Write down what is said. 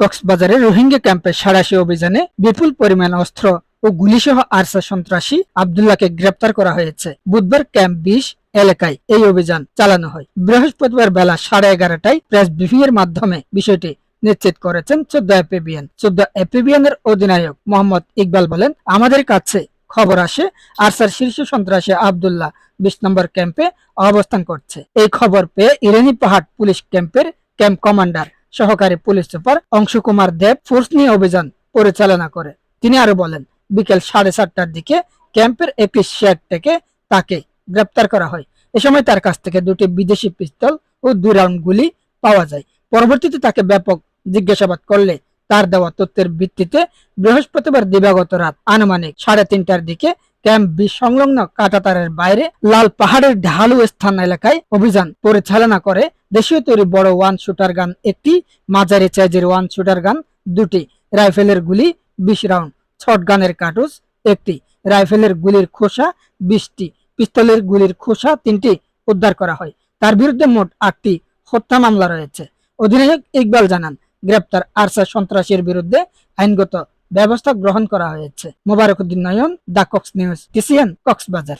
কক্সবাজারে রোহিঙ্গা ক্যাম্পে সাড়াশি অভিযানে বিপুল পরিমাণ অস্ত্র ও গুলিসহ আরসা সন্ত্রাসী আবদুল্লাহকে গ্রেপ্তার করা হয়েছে। বুধবার ক্যাম্প বিশ এলাকায় এই অভিযান চালানো হয়। বৃহস্পতিবার বেলা সাড়ে এগারোটায় প্রেস ব্রিফিং এর মাধ্যমে বিষয়টি নিশ্চিত করেছেন চোদ্দ এপিবিএন। চোদ্দ এপিবিএন এর অধিনায়ক মোহাম্মদ ইকবাল বলেন, আমাদের কাছে খবর আসে, আরসার শীর্ষ সন্ত্রাসী আবদুল্লাহ বিশ নম্বর ক্যাম্পে অবস্থান করছে। এই খবর পেয়ে ইরানি পাহাড় পুলিশ ক্যাম্পের ক্যাম্প কমান্ডার সহকারী police super Anshu Kumar Deb force নিয়ে অভিযান পরিচালনা করে। তিনি আরও বলেন, বিকেল সাড়ে সাতটার দিকে ক্যাম্পের একটি শেড থেকে তাকে গ্রেপ্তার করা হয়। এ সময় তার কাছ থেকে দুটি বিদেশি পিস্তল ও দুই রাউন্ড গুলি পাওয়া যায়। পরবর্তীতে তাকে ব্যাপক জিজ্ঞাসাবাদ করলে তার দেওয়া তথ্যের ভিত্তিতে বৃহস্পতিবার দিবাগত রাত আনুমানিক সাড়ে তিনটার দিকে ক্যাম্প বি সংলগ্ন কাটাতারের বাইরে লাল পাহাড়ের ঢালু স্থান এলাকায় অভিযান পরিচালনা করে দেশীয় তৈরি বড় ওয়ান শুটার গান একটি, মাঝারি চাইজের ওয়ান শুটার গান দুটি, রাইফেলের গুলি বিশ রাউন্ড, ছট গানের কার্টুজ একটি, রাইফেলের গুলির খোসা বিশটি, পিস্তলের গুলির খোসা তিনটি উদ্ধার করা হয়। তার বিরুদ্ধে মোট আটটি হত্যা মামলা রয়েছে। অধিনায়ক ইকবাল জানান, গ্রেপ্তার আরসা সন্ত্রাসীর বিরুদ্ধে আইনগত ব্যবস্থা গ্রহণ করা হয়েছে Mobarakuddin Nayan the Cox news TCN Cox's Bazar